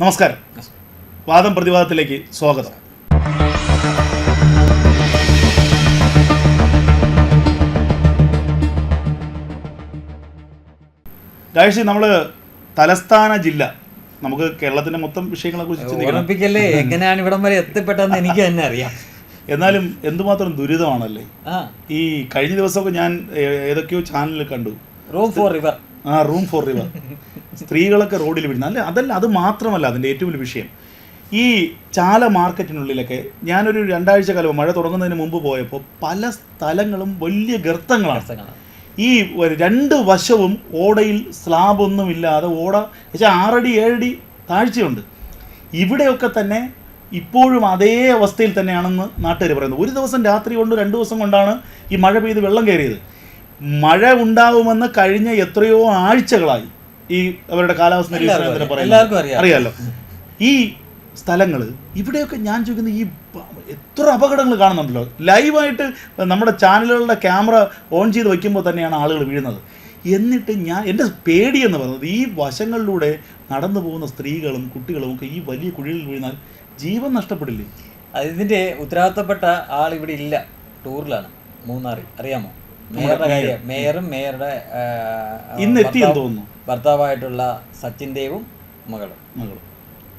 നമസ്കാരം. വാദം പ്രതിവാദത്തിലേക്ക് സ്വാഗതം. ഗായശ്രീ നമ്മൾ തലസ്ഥാന ജില്ല നമുക്ക് കേരളത്തിന്റെ മൊത്തം വിഷയങ്ങളെ കുറിച്ച് ഓർമ്മിപ്പിക്കല്ലേ എങ്ങനെയാണ് ഇവിടം വരെ എത്തിപ്പെട്ടെന്ന് എനിക്ക് തന്നെ അറിയാം. എന്നാലും എന്തുമാത്രം ദുരിതമാണല്ലേ? ഈ കഴിഞ്ഞ ദിവസമൊക്കെ ഞാൻ ഏതൊക്കെയോ ചാനലിൽ കണ്ടു. റൂം ഫോർ റിവർ ആ റൂം ഫോർ റിവർ സ്ത്രീകളൊക്കെ റോഡിൽ വീഴുന്നു അല്ല അതല്ല അത് മാത്രമല്ല അതിന്റെ ഏറ്റവും വലിയ വിഷയം. ഈ ചാല മാർക്കറ്റിനുള്ളിലൊക്കെ ഞാനൊരു രണ്ടാഴ്ച കാലം മഴ തുടങ്ങുന്നതിന് മുമ്പ് പോയപ്പോൾ പല സ്ഥലങ്ങളും വലിയ ഗർത്തങ്ങളാണ്. ഈ രണ്ട് വശവും ഓടയിൽ സ്ലാബൊന്നും ഇല്ലാതെ ഓട വെച്ചാൽ ആറടി ഏഴടി താഴ്ചയുണ്ട്. ഇവിടെയൊക്കെ തന്നെ ഇപ്പോഴും അതേ അവസ്ഥയിൽ തന്നെയാണെന്ന് നാട്ടുകാർ പറയുന്നത് ഒരു ദിവസം രാത്രി കൊണ്ട് രണ്ട് ദിവസം കൊണ്ടാണ് ഈ മഴ പെയ്ത് വെള്ളം കയറിയത്. മഴ ഉണ്ടാവുമെന്ന് കഴിഞ്ഞ എത്രയോ ആഴ്ചകളായി. ഈ അവരുടെ കാലാവസ്ഥ നിരീക്ഷണത്തിന് പറയുന്നത്? അറിയാലോ. ഈ സ്ഥലങ്ങൾ ഇവിടെയൊക്കെ ഞാൻ ചോദിക്കുന്നത് ഈ എത്ര അപകടങ്ങൾ കാണുന്നുണ്ടല്ലോ. ലൈവായിട്ട് നമ്മുടെ ചാനലുകളുടെ ക്യാമറ ഓൺ ചെയ്ത് വയ്ക്കുമ്പോൾ തന്നെയാണ് ആളുകൾ വീഴുന്നത്. എന്നിട്ട് ഞാൻ എന്റെ പേടി എന്ന് പറയുന്നത് ഈ വശങ്ങളിലൂടെ നടന്നു പോകുന്ന സ്ത്രീകളും കുട്ടികളും ഒക്കെ ഈ വലിയ കുഴികളിൽ വീഴുന്നാൽ ജീവൻ നഷ്ടപ്പെടില്ലേ? അതിന്റെ ഉത്തരവാദിത്തപ്പെട്ട ആൾ ഇവിടെ ഇല്ല. ടൂറിലാണ്. മൂന്നാറിൽ. അറിയാമോ? മേയറുടെ കാര്യം. മേയറും മേയറുടെ ഇന്ന് എത്തിയെന്ന് തോന്നുന്നു. ഭർത്താവായിട്ടുള്ള സച്ചിൻ മകളും. മകളും.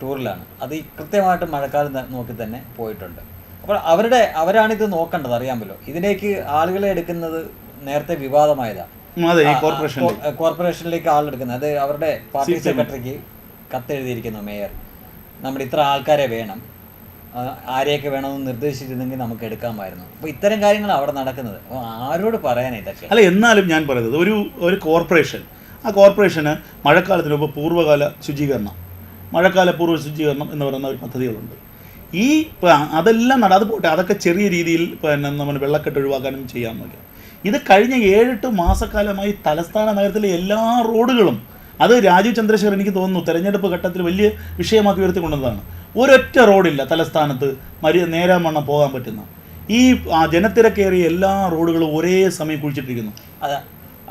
ടൂറിലാണ്. അത് ഈ കൃത്യമായിട്ട് മഴക്കാലം നോക്കി തന്നെ പോയിട്ടുണ്ട്. അപ്പോൾ അവരുടെ അവരാണിത് നോക്കേണ്ടത് അറിയാമല്ലോ. ഇതിലേക്ക് ആളുകളെ എടുക്കുന്നത് നേരത്തെ വിവാദമായതാണ് കോർപ്പറേഷനിലേക്ക് ആളെടുക്കുന്നത് അത് അവരുടെ പാർട്ടി സെക്രട്ടറിക്ക് കത്തെഴുതിയിരിക്കുന്നു മേയർ. നമ്മുടെ ഇത്ര ആൾക്കാരെ വേണം. ആരെയൊക്കെ വേണമെന്ന് നിർദ്ദേശിച്ചിരുന്നെങ്കിൽ നമുക്ക് എടുക്കാമായിരുന്നു. അപ്പോൾ ഇത്തരം കാര്യങ്ങൾ അവിടെ നടക്കുന്നത്. അപ്പോൾ ആരോട് ഇതൊക്കെ? അല്ല എന്നാലും ഞാൻ പറയുന്നത് ഒരു ഒരു കോർപ്പറേഷൻ ആ കോർപ്പറേഷന് മഴക്കാലത്തിന് മുമ്പ് പൂർവകാല ശുചീകരണം മഴക്കാല പൂർവ ശുചീകരണം എന്ന് പറയുന്ന ഒരു പദ്ധതികളുണ്ട്. ഈ അതെല്ലാം നട അത് പോട്ടെ അതൊക്കെ ചെറിയ രീതിയിൽ പിന്നെ നമ്മൾ വെള്ളക്കെട്ട് ഒഴിവാക്കാനും ചെയ്യാൻ നോക്കാം ഇത് കഴിഞ്ഞ ഏഴെട്ട് മാസക്കാലമായി തലസ്ഥാന നഗരത്തിലെ എല്ലാ റോഡുകളും അത് രാജീവ് ചന്ദ്രശേഖർ എനിക്ക് തോന്നുന്നു തെരഞ്ഞെടുപ്പ് ഘട്ടത്തിൽ വലിയ വിഷയമാക്കി ഉയർത്തിക്കൊണ്ടതാണ്. ഒരൊറ്റ റോഡില്ല തലസ്ഥാനത്ത് മരി നേരാമണ്ണം പോകാൻ പറ്റുന്ന. ഈ ജനത്തിരക്കേറിയ എല്ലാ റോഡുകളും ഒരേ സമയം കുഴിച്ചിട്ടിരിക്കുന്നു.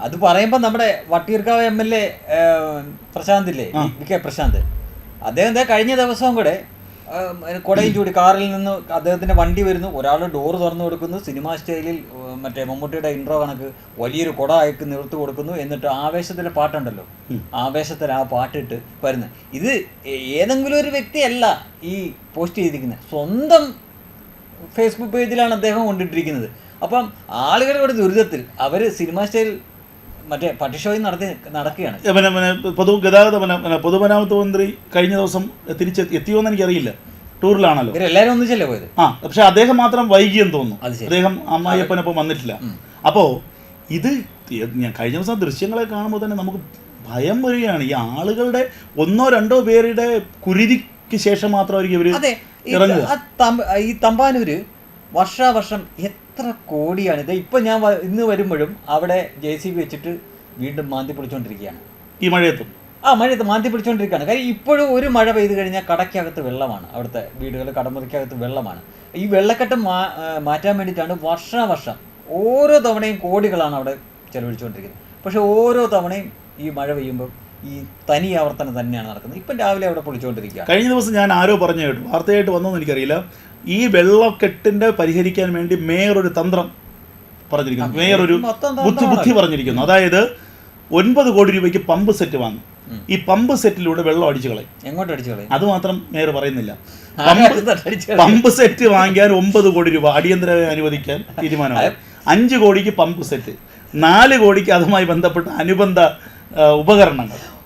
അതാ പറയുമ്പോ നമ്മുടെ Vattiyoorkavu M L A Prashant ഇല്ലേ വി കെ പ്രശാന്ത്. അദ്ദേഹം കഴിഞ്ഞ ദിവസവും കൂടെ കൊടയും ചൂടി കാറിൽ നിന്ന് അദ്ദേഹത്തിന്റെ വണ്ടി വരുന്നു. ഒരാൾ ഡോർ തുറന്നു കൊടുക്കുന്നു. സിനിമാ സ്റ്റൈലിൽ മറ്റേ മമ്മൂട്ടിയുടെ ഇൻട്രോ കണക്ക് വലിയൊരു കുട അയക്ക് നിർത്തു കൊടുക്കുന്നു എന്നിട്ട് ആവേശത്തിലെ പാട്ടുണ്ടല്ലോ. ആവേശത്തിൽ ആ പാട്ടിട്ട് വരുന്നു. ഇത് ഏതെങ്കിലും ഒരു വ്യക്തിയല്ല ഈ പോസ്റ്റ് ചെയ്തിരിക്കുന്നത് സ്വന്തം ഫേസ്ബുക്ക് പേജിലാണ് അദ്ദേഹം കൊണ്ടിട്ടിരിക്കുന്നത്. അപ്പം ആളുകളുടെ ഇവിടെ ദുരിതത്തിൽ അവർ സിനിമാ സ്റ്റൈൽ മറ്റേ പട്ടിഷോയും നടത്തി നടക്കുകയാണ്. പിന്നെ പൊതു ഗതാഗത പൊതുമരാമത്ത് മന്ത്രി കഴിഞ്ഞ ദിവസം തിരിച്ച് എത്തിയോന്ന് എനിക്കറിയില്ല. ടൂറിലാണല്ലോ. എല്ലാവരും ഒന്നിച്ചല്ലേ പോയത്? ആ പക്ഷെ അദ്ദേഹം മാത്രം വൈകിയെന്ന് തോന്നുന്നു. അദ്ദേഹം അമ്മായിയപ്പനൊപ്പം വന്നിട്ടില്ല. അപ്പോൾ ഇത് ഞാൻ കഴിഞ്ഞ ദിവസം ദൃശ്യങ്ങളെ കാണുമ്പോൾ തന്നെ നമുക്ക് ഭയം വരികയാണ്. ഈ ആളുകളുടെ ഒന്നോ രണ്ടോ പേരുടെ കുരുതിക്ക് ശേഷം മാത്രം മാത്രമായിരിക്കും ഇവർ ഇറങ്ങുക. ഈ തമ്പാനൂര് വർഷാവർഷം എത്ര കോടിയാണ് ഇത് ഇപ്പൊ ഞാൻ ഇന്ന് വരുമ്പോഴും അവിടെ ജെ സി ബി വെച്ചിട്ട് വീണ്ടും മാന്തി പിടിച്ചോണ്ടിരിക്കുകയാണ് ഈ മഴയത്തും? ആ മഴയത്ത് മാന്തി പിടിച്ചുകൊണ്ടിരിക്കുകയാണ് കാര്യം ഇപ്പോഴും ഒരു മഴ പെയ്തു കഴിഞ്ഞാൽ കടയ്ക്കകത്ത് വെള്ളമാണ്. അവിടുത്തെ വീടുകൾ കടമുറിക്കകത്ത് വെള്ളമാണ്. ഈ വെള്ളക്കെട്ട് മാ മാറ്റാൻ വേണ്ടിയിട്ടാണ് വർഷാവർഷം ഓരോ തവണയും കോടികളാണ് അവിടെ ചെലവഴിച്ചുകൊണ്ടിരിക്കുന്നത്. പക്ഷേ ഓരോ തവണയും ഈ മഴ പെയ്യുമ്പോൾ ഈ തനി ആവർത്തനം തന്നെയാണ് നടക്കുന്നത്. ഇപ്പം രാവിലെ അവിടെ പൊളിച്ചുകൊണ്ടിരിക്കുക കഴിഞ്ഞ ദിവസം ഞാൻ ആരോ പറഞ്ഞു കേട്ടു. വാർത്തയായിട്ട് വന്നോന്ന് എനിക്കറിയില്ല. ഈ വെള്ളക്കെട്ടിന്റെ പരിഹരിക്കാൻ വേണ്ടി മേയർ ഒരു തന്ത്രം പറഞ്ഞിരിക്കുന്നു. മേയർ ഒരു ബുദ്ധി ബുദ്ധി പറഞ്ഞിരിക്കുന്നു. അതായത് ഒൻപത് കോടി രൂപയ്ക്ക് പമ്പ് സെറ്റ് വാങ്ങും. ഈ പമ്പ് സെറ്റിലൂടെ വെള്ളം അടിച്ചു കളയും. എങ്ങോട്ട് അടിച്ചു കളയും? അത് മാത്രം മേയർ പറയുന്നില്ല. പമ്പ് സെറ്റ് വാങ്ങിയാൽ ഒമ്പത് കോടി രൂപ അടിയന്തരമായി അനുവദിക്കാൻ തീരുമാനമായി. അഞ്ച് കോടിക്ക് പമ്പ് സെറ്റ്. നാല് കോടിക്ക് അതുമായി ബന്ധപ്പെട്ട അനുബന്ധ ഉപകരണങ്ങൾ.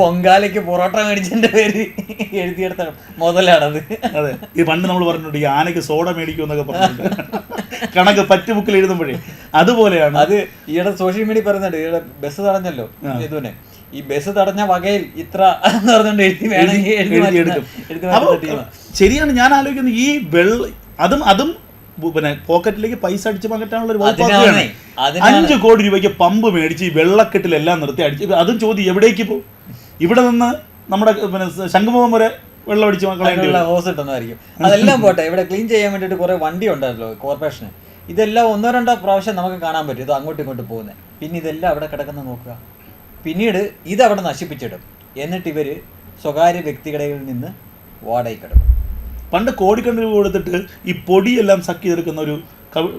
പൊങ്കാലയ്ക്ക് പൊറോട്ട മേടിച്ചതിന്റെ പേര് എഴുതിയെടുത്ത മുതലാണത്. അതെ. ഈ പണ്ട് നമ്മൾ പറഞ്ഞിട്ടുണ്ട് ഈ ആനയ്ക്ക് സോഡ മേടിക്കും എന്നൊക്കെ പറഞ്ഞിട്ടുണ്ട്. കണക്ക് പറ്റ് ബുക്കിൽ എഴുതുമ്പോഴേ. അതുപോലെയാണ് അത് ഈയിടെ സോഷ്യൽ മീഡിയ പറയുന്നുണ്ട് ഈയിടെ ബസ് തടഞ്ഞല്ലോ യദുവിനെ. ഈ ബസ് തടഞ്ഞ വകയിൽ ഇത്ര എന്ന് പറഞ്ഞുകൊണ്ട് എഴുതി വേണമെങ്കിൽ. ശരിയാണ് ഞാൻ ആലോചിക്കുന്നത് ഈ വെള്ള അതും അതും പിന്നെ പോക്കറ്റിലേക്ക് പൈസ അടിച്ച് ഒരു. അതിനാണ്. അഞ്ച് കോടി രൂപയ്ക്ക് പമ്പ് മേടിച്ച് വെള്ളക്കെട്ടിലെല്ലാം നിർത്തി അടിച്ച് അതും ചോദ്യം എവിടേക്ക് പോകും ഇവിടെ നിന്ന് നമ്മുടെ പിന്നെ ശംഖുമുഖം വരെ വെള്ളം അടിച്ച് വരും. ഹോസ് ഇട്ടുന്നതായിരിക്കും അതെല്ലാം പോട്ടെ ഇവിടെ ക്ലീൻ ചെയ്യാൻ വേണ്ടിയിട്ട് കുറെ വണ്ടി ഉണ്ടല്ലോ കോർപ്പറേഷന് ഇതെല്ലാം ഒന്നോ രണ്ടോ പ്രാവശ്യം നമുക്ക് കാണാൻ പറ്റും ഇത് അങ്ങോട്ടും ഇങ്ങോട്ടും പോകുന്നത് പിന്നെ ഇതെല്ലാം അവിടെ കിടക്കുന്ന നോക്കുക. പിന്നീട് ഇത് അവിടെ നശിപ്പിച്ചിടും. എന്നിട്ട് ഇവർ സ്വകാര്യ വ്യക്തികളിൽ നിന്ന് വാടകയ്ക്കെടുക്കും പണ്ട് കോടിക്കണക്കിന് രൂപ കൊടുത്തിട്ട് ഈ പൊടിയെല്ലാം സക്കി എടുക്കുന്ന ഒരു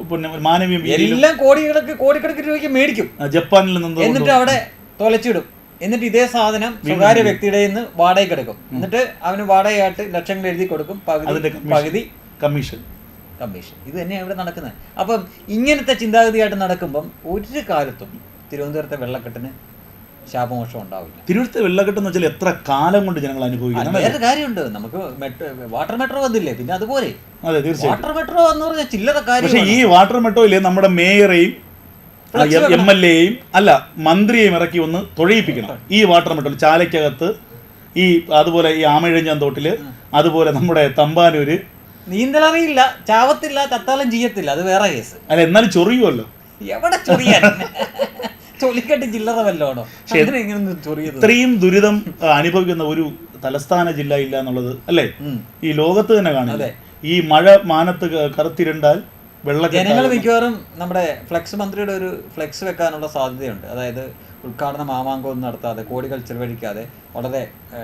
പിന്നെ മാനവീയം എല്ലാം കോടികൾക്ക് കോടിക്കണക്കിന് രൂപയ്ക്ക് മേടിക്കും. ജപ്പാനിൽ നിന്ന് എന്നിട്ട് അവിടെ തൊലച്ചിടും. എന്നിട്ട് ഇതേ സാധനം സ്വകാര്യ വ്യക്തിയുടെ നിന്ന് വാടകയ്ക്ക് എടുക്കും. എന്നിട്ട് അവന് വാടകയായിട്ട് ലക്ഷങ്ങൾ എഴുതി കൊടുക്കും. പകുതി. പകുതി കമ്മീഷൻ കമ്മീഷൻ ഇത് തന്നെയാണ് ഇവിടെ നടക്കുന്നത്. അപ്പം ഇങ്ങനത്തെ ചിന്താഗതിയായിട്ട് നടക്കുമ്പം ഒരു കാലത്തും തിരുവനന്തപുരത്തെ വെള്ളക്കെട്ടിന് ശാപമോഷം ഉണ്ടാവില്ല തിരുവനന്തപുരത്തെ വെള്ളക്കെട്ട് എന്ന് വെച്ചാൽ എത്ര കാലം കൊണ്ട് ജനങ്ങൾ അനുഭവിക്കുന്നു വേറെ കാര്യമുണ്ട്. നമുക്ക് മെട്രോ വാട്ടർ മെട്രോ വന്നില്ലേ? പിന്നെ അതുപോലെ. അതെ തീർച്ചയായും വാട്ടർ മെട്രോ എന്ന് പറഞ്ഞാൽ ചില്ലറ കാര്യം പക്ഷേ ഈ വാട്ടർ മെട്രോയിൽ നമ്മുടെ മേയറേയും എം എൽ എയും അല്ല മന്ത്രിയെയും ഇറക്കി ഒന്ന് തൊഴിയിപ്പിക്കണം. ഈ വാട്ടർ മെട്രോയിൽ ചാലയ്ക്കകത്ത് ഈ അതുപോലെ ഈ ആമഴിഞ്ഞാൻ തോട്ടിൽ അതുപോലെ നമ്മുടെ തമ്പാനൂര്. നീന്തലറിയില്ല ചാവത്തില്ല തത്താലം ചെയ്യത്തില്ല. അത് വേറെ കേസ്. അല്ല എന്നാലും ചൊറിയുമല്ലോ എവിടെ ചൊറിയാൻ? ചൊലിക്കട്ട് ചില്ലറ ചൊറിയത് ഇത്രയും ദുരിതം അനുഭവിക്കുന്ന ഒരു തലസ്ഥാന ജില്ല ഇല്ല എന്നുള്ളത് അല്ലേ? ഈ ലോകത്ത് തന്നെ കാണില്ല. ഈ മഴ മാനത്ത് കറുത്തിരണ്ടാൽ ജനങ്ങൾ മിക്കവാറും നമ്മുടെ ഫ്ലെക്സ് മന്ത്രിയുടെ ഒരു ഫ്ലെക്സ് വെക്കാനുള്ള സാധ്യതയുണ്ട്. അതായത് ഉദ്ഘാടന മാമാങ്കമൊന്നും നടത്താതെ കോടികൾ ചെലവഴിക്കാതെ വളരെ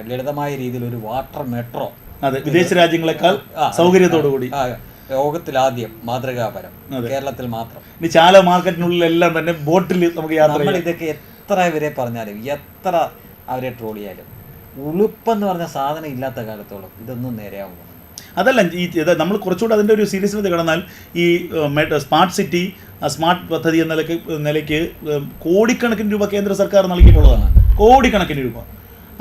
ലളിതമായ രീതിയിൽ ഒരു വാട്ടർ മെട്രോ അതെ വിദേശ രാജ്യങ്ങളെക്കാൾ സൗകര്യത്തോടു കൂടി ലോകത്തിലാദ്യം മാതൃകാപരം കേരളത്തിൽ മാത്രം. ഇനി ചാല മാർക്കറ്റിനുള്ളിലെല്ലാം തന്നെ ബോട്ടിൽ നമുക്ക് യാത്ര ഇതൊക്കെ എത്ര ഇവരെ പറഞ്ഞാലും എത്ര അവരെ ട്രോളിയാലും ചെയ്യാലും ഉളുപ്പെന്ന് പറഞ്ഞ സാധനം ഇല്ലാത്ത കാലത്തോളം ഇതൊന്നും നേരെയാവുന്നു. അതല്ല ഈ നമ്മൾ കുറച്ചുകൂടെ അതിന്റെ ഒരു സീരിയസ്നെസ് കിടന്നാൽ ഈ സ്മാർട്ട് സിറ്റി സ്മാർട്ട് പദ്ധതി എന്ന നിലയ്ക്ക് നിലയ്ക്ക് കോടിക്കണക്കിന് രൂപ കേന്ദ്ര സർക്കാർ നൽകിയിട്ടുള്ളതാണ്. കോടിക്കണക്കിന് രൂപ.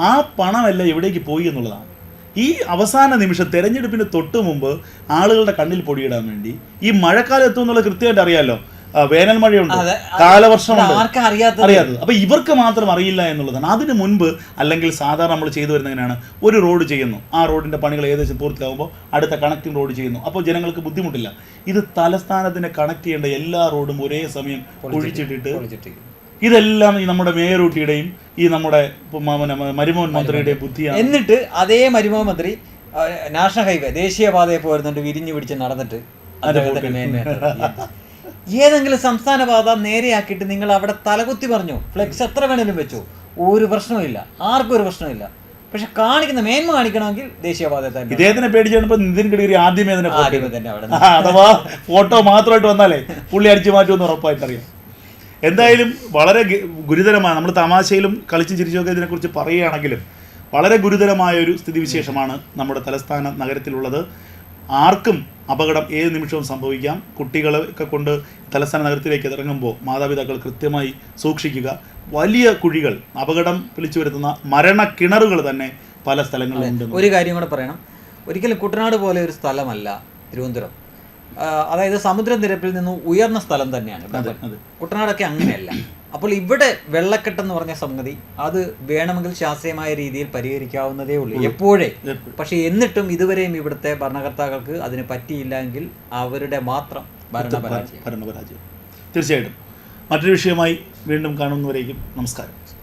ആ പണമല്ല എവിടേക്ക് പോയി എന്നുള്ളതാണ്. ഈ അവസാന നിമിഷം തെരഞ്ഞെടുപ്പിന് തൊട്ട് മുമ്പ് ആളുകളുടെ കണ്ണിൽ പൊടിയിടാൻ വേണ്ടി ഈ മഴക്കാലം എത്തും എന്നുള്ളത് കൃത്യമായിട്ട് അറിയാലോ? വേനൽ മഴയുണ്ട്. കാലവർഷമുണ്ട്. അറിയാത്തത്? അപ്പൊ ഇവർക്ക് മാത്രം അറിയില്ല എന്നുള്ളതാണ്. അതിന് മുൻപ് അല്ലെങ്കിൽ സാധാരണ നമ്മൾ ചെയ്തു വരുന്നതിനാണ് ഒരു റോഡ് ചെയ്യുന്നു. ആ റോഡിന്റെ പണികൾ ഏകദേശം പൂർത്തിയാകുമ്പോൾ അടുത്ത കണക്റ്റിംഗ് റോഡ് ചെയ്യുന്നു. അപ്പോൾ ജനങ്ങൾക്ക് ബുദ്ധിമുട്ടില്ല. ഇത് തലസ്ഥാനത്തിന് കണക്ട് ചെയ്യേണ്ട എല്ലാ റോഡും ഒരേ സമയം പൊളിച്ചിട്ടിരിക്കുന്നു. ഇതെല്ലാം ഈ നമ്മുടെ മേയറൂട്ടിയുടെയും ഈ നമ്മുടെ മരുമോൻ മന്ത്രിയുടെയും ബുദ്ധിയാണ്. എന്നിട്ട് അതേ മരുമോൻ മന്ത്രി നാഷണൽ ഹൈവേ ദേശീയപാതയെ പോയിരുന്നുണ്ട് വിരിഞ്ഞു പിടിച്ച് നടന്നിട്ട് ഏതെങ്കിലും സംസ്ഥാന പാത നേരെയാക്കിയിട്ട് നിങ്ങൾ അവിടെ തലകുത്തി പറഞ്ഞു ഫ്ലെക്സ് എത്ര വേണേലും വെച്ചു. ഒരു പ്രശ്നമില്ല ആർക്കും ഒരു പ്രശ്നമില്ല പക്ഷെ കാണിക്കുന്ന മേന്മ കാണിക്കണമെങ്കിൽ ദേശീയപാതയെ തന്നെ ഇദ്ദേഹത്തിനെ പേടിച്ചപ്പോ നിതിൻ ഗഡ്കരി ആദ്യമേ തന്നെ അഥവാ ഫോട്ടോ മാത്രമായിട്ട് വന്നാലേ പുള്ളി അടിച്ചു മാറ്റുമെന്ന് ഉറപ്പായിട്ട് അറിയാം എന്തായാലും വളരെ ഗുരുതരമായ നമ്മൾ തമാശയിലും കളിച്ചും ചിരിച്ചൊക്കെ ഇതിനെക്കുറിച്ച് പറയുകയാണെങ്കിലും വളരെ ഗുരുതരമായ ഒരു സ്ഥിതിവിശേഷമാണ് നമ്മുടെ തലസ്ഥാന നഗരത്തിലുള്ളത്. ആർക്കും അപകടം ഏത് നിമിഷവും സംഭവിക്കാം. കുട്ടികളൊക്കെ കൊണ്ട് തലസ്ഥാന നഗരത്തിലേക്ക് ഇറങ്ങുമ്പോൾ മാതാപിതാക്കൾ കൃത്യമായി സൂക്ഷിക്കുക. വലിയ കുഴികൾ അപകടം വിളിച്ചു വരുത്തുന്ന മരണക്കിണറുകൾ തന്നെ പല സ്ഥലങ്ങളിലുണ്ട്. ഒരു കാര്യം കൂടെ പറയണം. ഒരിക്കലും കുട്ടനാട് പോലെ ഒരു സ്ഥലമല്ല തിരുവനന്തപുരം. അതായത് സമുദ്രനിരപ്പിൽ നിന്ന് ഉയർന്ന സ്ഥലം തന്നെയാണ്. കുട്ടനാടൊക്കെ അങ്ങനെയല്ല. അപ്പോൾ ഇവിടെ വെള്ളക്കെട്ട് എന്ന് പറഞ്ഞ സംഗതി അത് വേണമെങ്കിൽ ശാസ്ത്രീയമായ രീതിയിൽ പരിഹരിക്കാവുന്നതേ ഉള്ളൂ. എപ്പോഴേ. പക്ഷെ എന്നിട്ടും ഇതുവരെയും ഇവിടുത്തെ ഭരണകർത്താക്കൾക്ക് അതിന് പറ്റിയില്ലെങ്കിൽ അവരുടെ മാത്രം ഭരണപരാജയം. തീർച്ചയായിട്ടും. മറ്റൊരു വിഷയമായി വീണ്ടും കാണുന്നവരേക്കും നമസ്കാരം.